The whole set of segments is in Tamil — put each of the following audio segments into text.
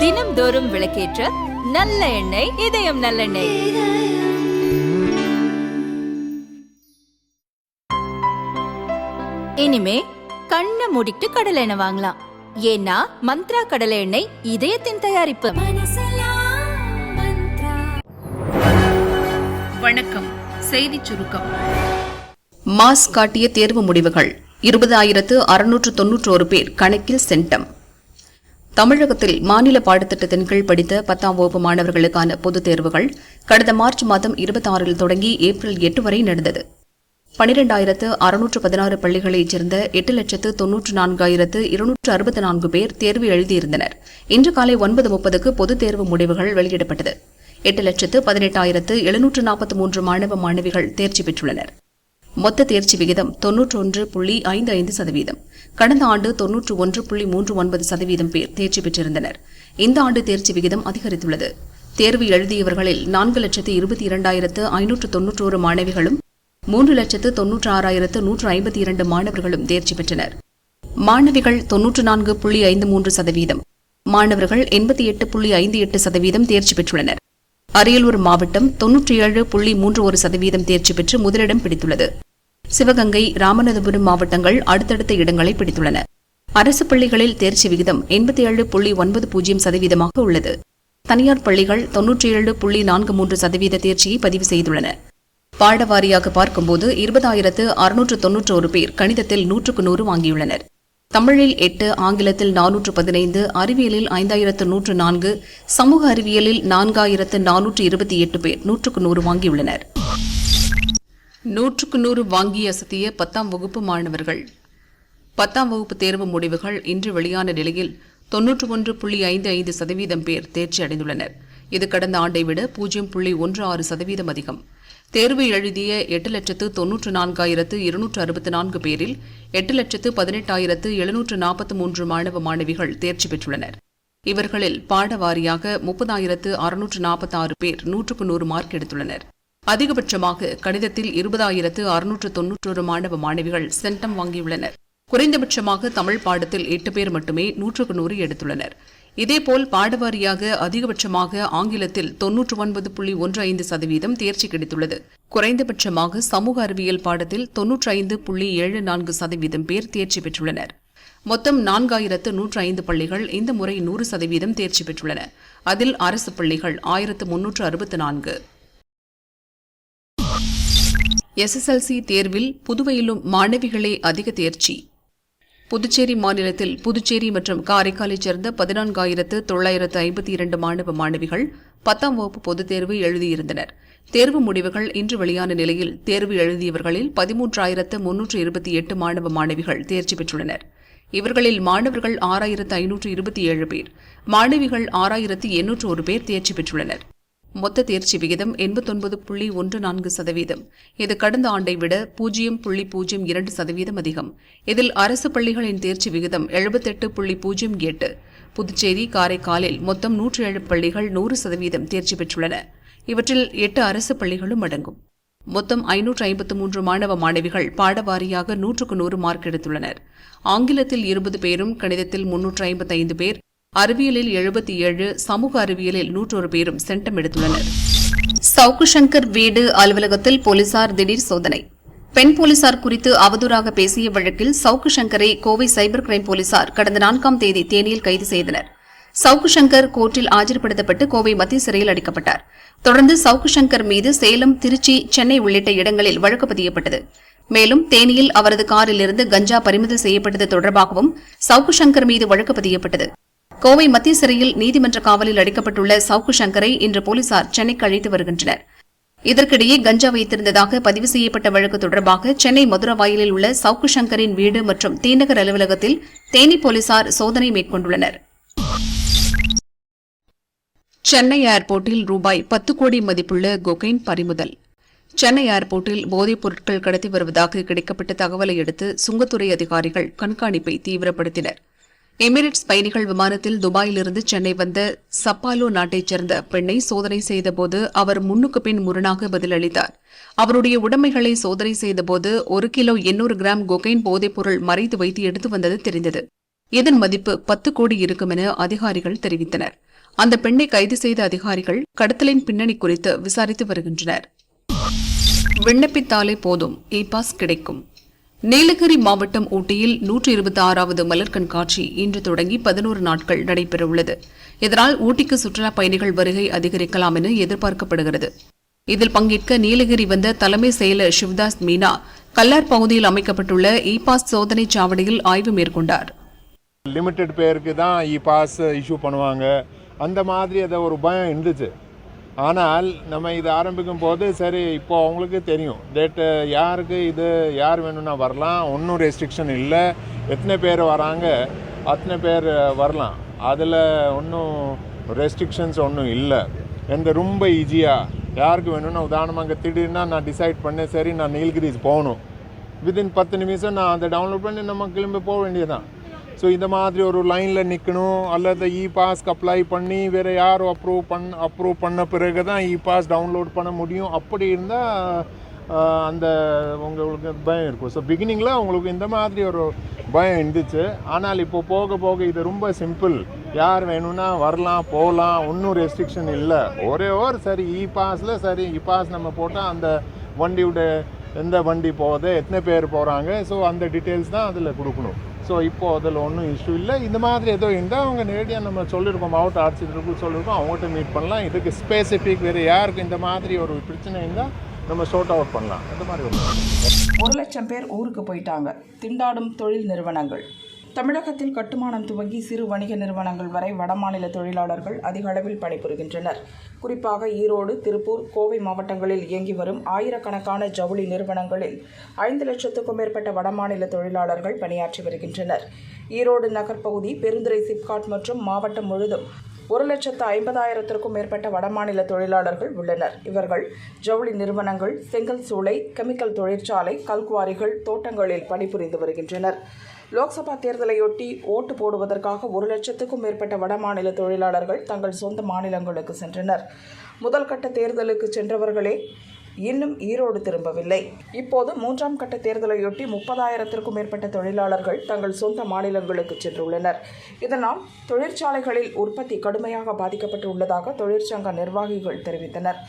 தினம்தோறும் விளக்கேற்ற நல்ல எண்ணெய் இதயம் நல்லெண்ணெய். இனிமே கண்ணை மூடிட்டு கடலை எண்ணெய் வாங்கலாம். ஏன்னா மந்த்ரா கடலை எண்ணெய் இதயத்தின் தயாரிப்பு. வணக்கம். செய்திச் சுருக்கம். மாஸ் காட்டிய தேர்வு முடிவுகள் இருபதாயிரத்து அறுநூற்று தொன்னூற்றோரு பேர் கணக்கில் சென்டம். தமிழகத்தில் மாநில பாடத்திட்டத்தின் கீழ் படித்த பத்தாம் வகுப்பு மாணவர்களுக்கான பொதுத் தேர்வுகள் கடந்த மார்ச் மாதம் இருபத்தாறில் தொடங்கி ஏப்ரல் எட்டு வரை நடந்தது. பனிரெண்டாயிரத்து அறுநூற்று பதினாறு பள்ளிகளைச் சேர்ந்த எட்டு லட்சத்து தொன்னூற்று நான்காயிரத்து இருநூற்று அறுபத்தி நான்கு பேர் தேர்வு எழுதியிருந்தனர். இன்று காலை ஒன்பது முப்பதுக்கு பொதுத் தேர்வு முடிவுகள் வெளியிடப்பட்டது. எட்டு லட்சத்து பதினெட்டாயிரத்து எழுநூற்று நாற்பத்தி மூன்று மாணவ மாணவிகள் தேர்ச்சி பெற்றுள்ளனர். மொத்த தேர்ச்சி விகிதம் தொன்னூற்றொன்று புள்ளி ஐந்து ஐந்து சதவீதம். கடந்த ஆண்டு தொன்னூற்று ஒன்று புள்ளி மூன்று ஒன்பது சதவீதம் பேர் தேர்ச்சி பெற்றிருந்தனர். இந்த ஆண்டு தேர்ச்சி விகிதம் அதிகரித்துள்ளது. தேர்வு எழுதியவர்களில் நான்கு லட்சத்து இருபத்தி இரண்டாயிரத்து ஐநூற்று தொன்னூற்றோரு மாணவிகளும் மூன்று லட்சத்து தொன்னூற்று ஆறாயிரத்து நூற்று ஐம்பத்தி இரண்டு மாணவர்களும் தேர்ச்சி பெற்றனர். மாணவிகள் தொன்னூற்று நான்கு புள்ளி ஐந்து மூன்று சதவீதம். மாணவர்கள் எண்பத்தி எட்டு புள்ளி ஐந்து எட்டு சதவீதம் தேர்ச்சி பெற்றுள்ளனர். அரியலூர் மாவட்டம் தொன்னூற்றி ஏழு புள்ளி மூன்று ஒரு சதவீதம் தேர்ச்சி பெற்று முதலிடம் பிடித்துள்ளது. சிவகங்கை ராமநாதபுரம் மாவட்டங்கள் அடுத்தடுத்த இடங்களை பிடித்துள்ளன. அரசு பள்ளிகளில் தேர்ச்சி விகிதம் எண்பத்தி ஏழு புள்ளி ஒன்பது பூஜ்ஜியம் சதவீதமாக உள்ளது. தனியார் பள்ளிகள் தொன்னூற்றி ஏழு புள்ளி நான்கு மூன்று சதவீத தேர்ச்சியை பதிவு செய்துள்ளன. பாடவாரியாக பார்க்கும்போது இருபதாயிரத்து அறுநூற்று தொன்னூற்றோரு பேர் கணிதத்தில் நூற்றுக்கு நூறு வாங்கியுள்ளனர். தமிழில் எட்டு ஆங்கிலத்தில் நானூற்று பதினைந்து அறிவியலில் ஐந்தாயிரத்து நூற்று நான்கு சமூக அறிவியலில் நான்காயிரத்து நானூற்று இருபத்தி எட்டு பேர் நூற்றுக்கு நூறு வாங்கியுள்ளனர். நூற்றுக்கு நூறு வாங்கி அசத்திய பத்தாம் வகுப்பு மாணவர்கள். பத்தாம் வகுப்பு தேர்வு முடிவுகள் இன்று வெளியான நிலையில் தொன்னூற்று ஒன்று புள்ளி ஐந்து ஐந்து சதவீதம் பேர் தேர்ச்சி அடைந்துள்ளனர். இது கடந்த ஆண்டை விட பூஜ்ஜியம் புள்ளி ஒன்று ஆறு சதவீதம் அதிகம். தேர்வு எழுதிய எட்டு லட்சத்து தொன்னூற்று நான்காயிரத்து இருநூற்று அறுபத்தி நான்கு பேரில் எட்டு லட்சத்து பதினெட்டாயிரத்து எழுநூற்று நாற்பத்தி மூன்று மாணவ மாணவிகள் தேர்ச்சி பெற்றுள்ளனர். இவர்களில் பாடவாரியாக முப்பதாயிரத்து அறுநூற்று நாற்பத்தாறு பேர் நூற்றுக்கு நூறு மார்க் எடுத்துள்ளனர். அதிகபட்சமாக கணிதத்தில் இருபதாயிரத்து அறுநூற்று தொன்னூற்றொரு மாணவ மாணவிகள் சென்டம் வாங்கியுள்ளனர். குறைந்தபட்சமாக தமிழ் பாடத்தில் எட்டு பேர் மட்டுமே நூற்றுக்கு நூறு எடுத்துள்ளனர். இதேபோல் பாடவாரியாக அதிகபட்சமாக ஆங்கிலத்தில் தொன்னூற்று ஒன்பது புள்ளி ஒன்று ஐந்து சதவீதம் தேர்ச்சி கிடைத்துள்ளது. குறைந்தபட்சமாக சமூக அறிவியல் பாடத்தில் தொன்னூற்றி ஐந்து புள்ளி ஏழு நான்கு சதவீதம் பேர் தேர்ச்சி பெற்றுள்ளனர். மொத்தம் நான்காயிரத்து நூற்று ஐந்து பள்ளிகள் இந்த முறை நூறு சதவீதம் தேர்ச்சி பெற்றுள்ளன. அதில் அரசு பள்ளிகள் ஆயிரத்து முன்னூற்று அறுபத்து நான்கு. எஸ்எஸ்எல்சி தேர்வில் புதுவையிலும் மாணவிகளே அதிக தேர்ச்சி. புதுச்சேரி மாநிலத்தில் புதுச்சேரி மற்றும் காரைக்காலைச் சேர்ந்த பதினான்காயிரத்து தொள்ளாயிரத்து ஐம்பத்தி இரண்டு மாணவ மாணவிகள் பத்தாம் வகுப்பு பொதுத் தேர்வு எழுதியிருந்தனர். தேர்வு முடிவுகள் இன்று வெளியான நிலையில் தேர்வு எழுதியவர்களில் பதிமூன்றாயிரத்து முன்னூற்று இருபத்தி எட்டு மாணவ மாணவிகள் தேர்ச்சி பெற்றுள்ளனர். இவர்களில் மாணவர்கள் ஆறாயிரத்து ஐநூற்று இருபத்தி ஏழு பேர். மாணவிகள் ஆறாயிரத்து எண்ணூற்று ஒரு பேர் தேர்ச்சி பெற்றுள்ளனர். மொத்த தேர்ச்சி விகிதம் எண்பத்தொன்பது புள்ளி ஒன்று நான்கு சதவீதம். இது கடந்த ஆண்டை விட பூஜ்ஜியம் புள்ளி பூஜ்ஜியம் இரண்டு சதவீதம் அதிகம். இதில் அரசு பள்ளிகளின் தேர்ச்சி விகிதம் எழுபத்தெட்டு புள்ளி பூஜ்ஜியம் எட்டு. புதுச்சேரி காரைக்காலில் மொத்தம் நூற்று ஏழு பள்ளிகள் நூறு சதவீதம் தேர்ச்சி பெற்றுள்ளன. இவற்றில் எட்டு அரசு பள்ளிகளும் அடங்கும். மொத்தம் ஐநூற்று ஐம்பத்து மூன்று மாணவ மாணவிகள் பாடவாரியாக நூற்றுக்கு நூறு மார்க் எடுத்துள்ளனர். ஆங்கிலத்தில் இருபது பேரும் கணிதத்தில் முன்னூற்று ஐம்பத்தைந்து பேர் அறிவியலில் எழுபத்தி ஏழு சமூக அறிவியலில் நூற்றொரு பேரும் சென்டம் எடுத்துள்ளனர். சவுக்கு சங்கர் வீடு அலுவலகத்தில் போலீசார் திடீர் சோதனை. பெண் போலீசார் குறித்து அவதூறாக பேசிய வழக்கில் சவுக்கு சங்கரை கோவை சைபர் கிரைம் போலீசார் கடந்த நான்காம் தேதி தேனியில் கைது செய்தனர். சவுக்கு சங்கர் கோர்ட்டில் ஆஜர்படுத்தப்பட்டு கோவை மத்திய சிறையில் அடைக்கப்பட்டார். தொடர்ந்து சவுக்கு சங்கர் மீது சேலம் திருச்சி சென்னை உள்ளிட்ட இடங்களில் வழக்கு பதியப்பட்டது. மேலும் தேனியில் அவரது காரிலிருந்து கஞ்சா பறிமுதல் செய்யப்பட்டது தொடர்பாகவும் சவுக்கு சங்கர் மீது வழக்கு பதியப்பட்டது. கோவை மத்திய சிறையில் நீதிமன்ற காவலில் அடைக்கப்பட்டுள்ள சவுக்கு சங்கரை இன்று போலீசார் சென்னைக்கு அழைத்து வருகின்றனர். இதற்கிடையே கஞ்சா வைத்திருந்ததாக பதிவு செய்யப்பட்ட வழக்கு தொடர்பாக சென்னை மதுரவாயிலில் உள்ள சவுக்கு சங்கரின் வீடு மற்றும் தீநகர் அலுவலகத்தில் தேனி போலீசார் சோதனை மேற்கொண்டுள்ளனர். சென்னை ஏர்போர்ட்டில் ரூபாய் பத்து கோடி மதிப்புள்ள கொகைன் பறிமுதல். சென்னை ஏர்போர்ட்டில் போதைப் பொருட்கள் கடத்தி வருவதாக கிடைக்கப்பட்ட தகவலை அடுத்து சுங்கத்துறை அதிகாரிகள் கண்காணிப்பை தீவிரப்படுத்தினர். எமிரேட்ஸ் பயணிகள் விமானத்தில் துபாயிலிருந்து சென்னை வந்த சப்பாலோ நாட்டைச் சேர்ந்த பெண்ணை சோதனை செய்தபோது அவர் முன்னுக்கு பின் முரணாக பதிலளித்தார். அவருடைய உடைமைகளை சோதனை செய்தபோது ஒரு கிலோ எண்ணூறு கிராம் கொகைன் போதைப் பொருள் மறைத்து வைத்து எடுத்து வந்தது தெரிந்தது. இதன் மதிப்பு பத்து கோடி இருக்கும் என அதிகாரிகள் தெரிவித்தனர். அந்த பெண்ணை கைது செய்த அதிகாரிகள் கடத்தலின் பின்னணி குறித்து விசாரித்து வருகின்றனர். விண்ணப்பித்தாலே போதும். இ பாஸ் கிடைக்கும். நீலகிரி மாவட்டம் ஊட்டியில் நூற்றி இருபத்தி ஆறாவது மலர் கண்காட்சி இன்று தொடங்கி பதினோரு நாட்கள் நடைபெறவுள்ளது. இதனால் ஊட்டிக்கு சுற்றுலா பயணிகள் வருகை அதிகரிக்கலாம் என எதிர்பார்க்கப்படுகிறது. இதில் பங்கேற்க நீலகிரி வந்த தலைமை செயலர் சிவதாஸ் மீனா கல்லார் பகுதியில் அமைக்கப்பட்டுள்ள இ பாஸ் சோதனை சாவடியில் ஆய்வு மேற்கொண்டார். லிமிட்டெட் பேருக்கு தான் இ பாஸ் இஷ்யூ பண்ணுவாங்க. அந்த மாதிரி அதை ஒரு பயம் இருந்துச்சு. ஆனால் நம்ம இது ஆரம்பிக்கும் போது சரி இப்போ அவங்களுக்கு தெரியும். டேட்டு யாருக்கு இது யார் வேணும்னா வரலாம். ஒன்றும் ரெஸ்ட்ரிக்ஷன் இல்லை. எத்தனை பேர் வராங்க அத்தனை பேர் வரலாம். அதில் ஒன்றும் ரெஸ்ட்ரிக்ஷன்ஸ் ஒன்றும் இல்லை. எந்த ரொம்ப ஈஸியாக யாருக்கு வேணும்னா உதாரணமாக திடீர்னா நான் டிசைட் பண்ணேன் சரி நான் நீல்கிரிஸ் போகணும். வித்தின் பத்து நிமிஷம் நான் அதை டவுன்லோட் பண்ணி நம்ம கிளம்பி போக வேண்டியதுதான். ஸோ இந்த மாதிரி ஒரு லைனில் நிற்கணும் அல்லது இ பாஸ்க்கு அப்ளை பண்ணி வேறு யார் அப்ரூவ் பண்ண அப்ரூவ் பண்ண பிறகு தான் இ பாஸ் டவுன்லோட் பண்ண முடியும். அப்படி இருந்தால் அந்த உங்களுக்கு பயம் இருக்கும். ஸோ பிகினிங்கில் உங்களுக்கு இந்த மாதிரி ஒரு பயம் இருந்துச்சு. ஆனால் இப்போ போக போக இது ரொம்ப சிம்பிள் யார் வேணும்னா வரலாம் போகலாம். ஒன்றும் ரெஸ்ட்ரிக்ஷன் இல்லை. ஒரே ஒரு சரி இ பாஸில் சரி. இ பாஸ் நம்ம போட்டால் அந்த வண்டியோட எந்த வண்டி போகுது எத்தனை பேர் போகிறாங்க ஸோ அந்த டீட்டெயில்ஸ் தான் அதில் கொடுக்கணும். ஸோ இப்போ அதில் ஒன்றும் இஷ்யூ இல்லை. இந்த மாதிரி ஏதோ இருந்தால் அவங்க நேரடியாக நம்ம சொல்லியிருக்கோம் மாவட்ட ஆட்சியர்களுக்கு சொல்லியிருக்கோம் அவங்ககிட்ட மீட் பண்ணலாம். இதுக்கு ஸ்பெசிஃபிக் வேறு யாருக்கு இந்த மாதிரி ஒரு பிரச்சனை இருந்தால் நம்ம ஷோர்ட் அவுட் பண்ணலாம். இந்த மாதிரி ஒரு லட்சம் பேர் ஊருக்கு போயிட்டாங்க. திண்டாடும் தொழில் நிறுவனங்கள். தமிழகத்தில் கட்டுமானம் துவங்கி சிறு வணிக நிறுவனங்கள் வரை வடமாநில தொழிலாளர்கள் அதிக அளவில் பணிபுரிகின்றனர். குறிப்பாக ஈரோடு திருப்பூர் கோவை மாவட்டங்களில் இயங்கி வரும் ஆயிரக்கணக்கான ஜவுளி நிறுவனங்களில் ஐந்து லட்சத்துக்கும் மேற்பட்ட வடமாநில தொழிலாளர்கள் பணியாற்றி வருகின்றனர். ஈரோடு நகர்ப்பகுதி பெருந்துறை சிப்காட் மற்றும் மாவட்டம் முழுதும் ஒரு லட்சத்து ஐம்பதாயிரத்திற்கும் மேற்பட்ட வடமாநில தொழிலாளர்கள் உள்ளனர். இவர்கள் ஜவுளி நிறுவனங்கள் செங்கல் சூளை கெமிக்கல் தொழிற்சாலை கல்குவாரிகள் தோட்டங்களில் பணிபுரிந்து வருகின்றனர். லோக்சபா தேர்தலையொட்டி ஓட்டு போடுவதற்காக ஒரு லட்சத்துக்கும் மேற்பட்ட வடமாநில தொழிலாளர்கள் தங்கள் சொந்த மாநிலங்களுக்கு சென்றனர். முதல் கட்ட தேர்தலுக்கு சென்றவர்களே இன்னும் ஈரோடு திரும்பவில்லை. இப்போது மூன்றாம் கட்ட தேர்தலையொட்டி முப்பதாயிரத்திற்கும் மேற்பட்ட தொழிலாளர்கள் தங்கள் சொந்த மாநிலங்களுக்கு சென்றுள்ளனர். இதனால் தொழிற்சாலைகளில் உற்பத்தி கடுமையாக பாதிக்கப்பட்டு உள்ளதாக தொழிற்சங்க நிர்வாகிகள் தெரிவித்தனர்.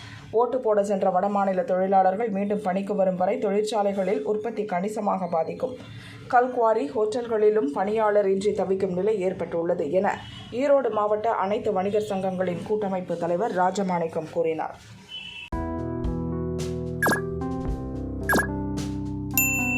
ஓட்டு போட சென்ற வடமாநில தொழிலாளர்கள் மீண்டும் பணிக்கு வரும் வரை தொழிற்சாலைகளில் உற்பத்தி கணிசமாக பாதிக்கும். கல்குவாரி ஹோட்டல்களிலும் பணியாளர் இன்றி தவிக்கும் நிலை ஏற்பட்டுள்ளது என ஈரோடு மாவட்ட அனைத்து வணிகர் சங்கங்களின் கூட்டமைப்பு தலைவர் ராஜமாணிக்கம் கூறினார்.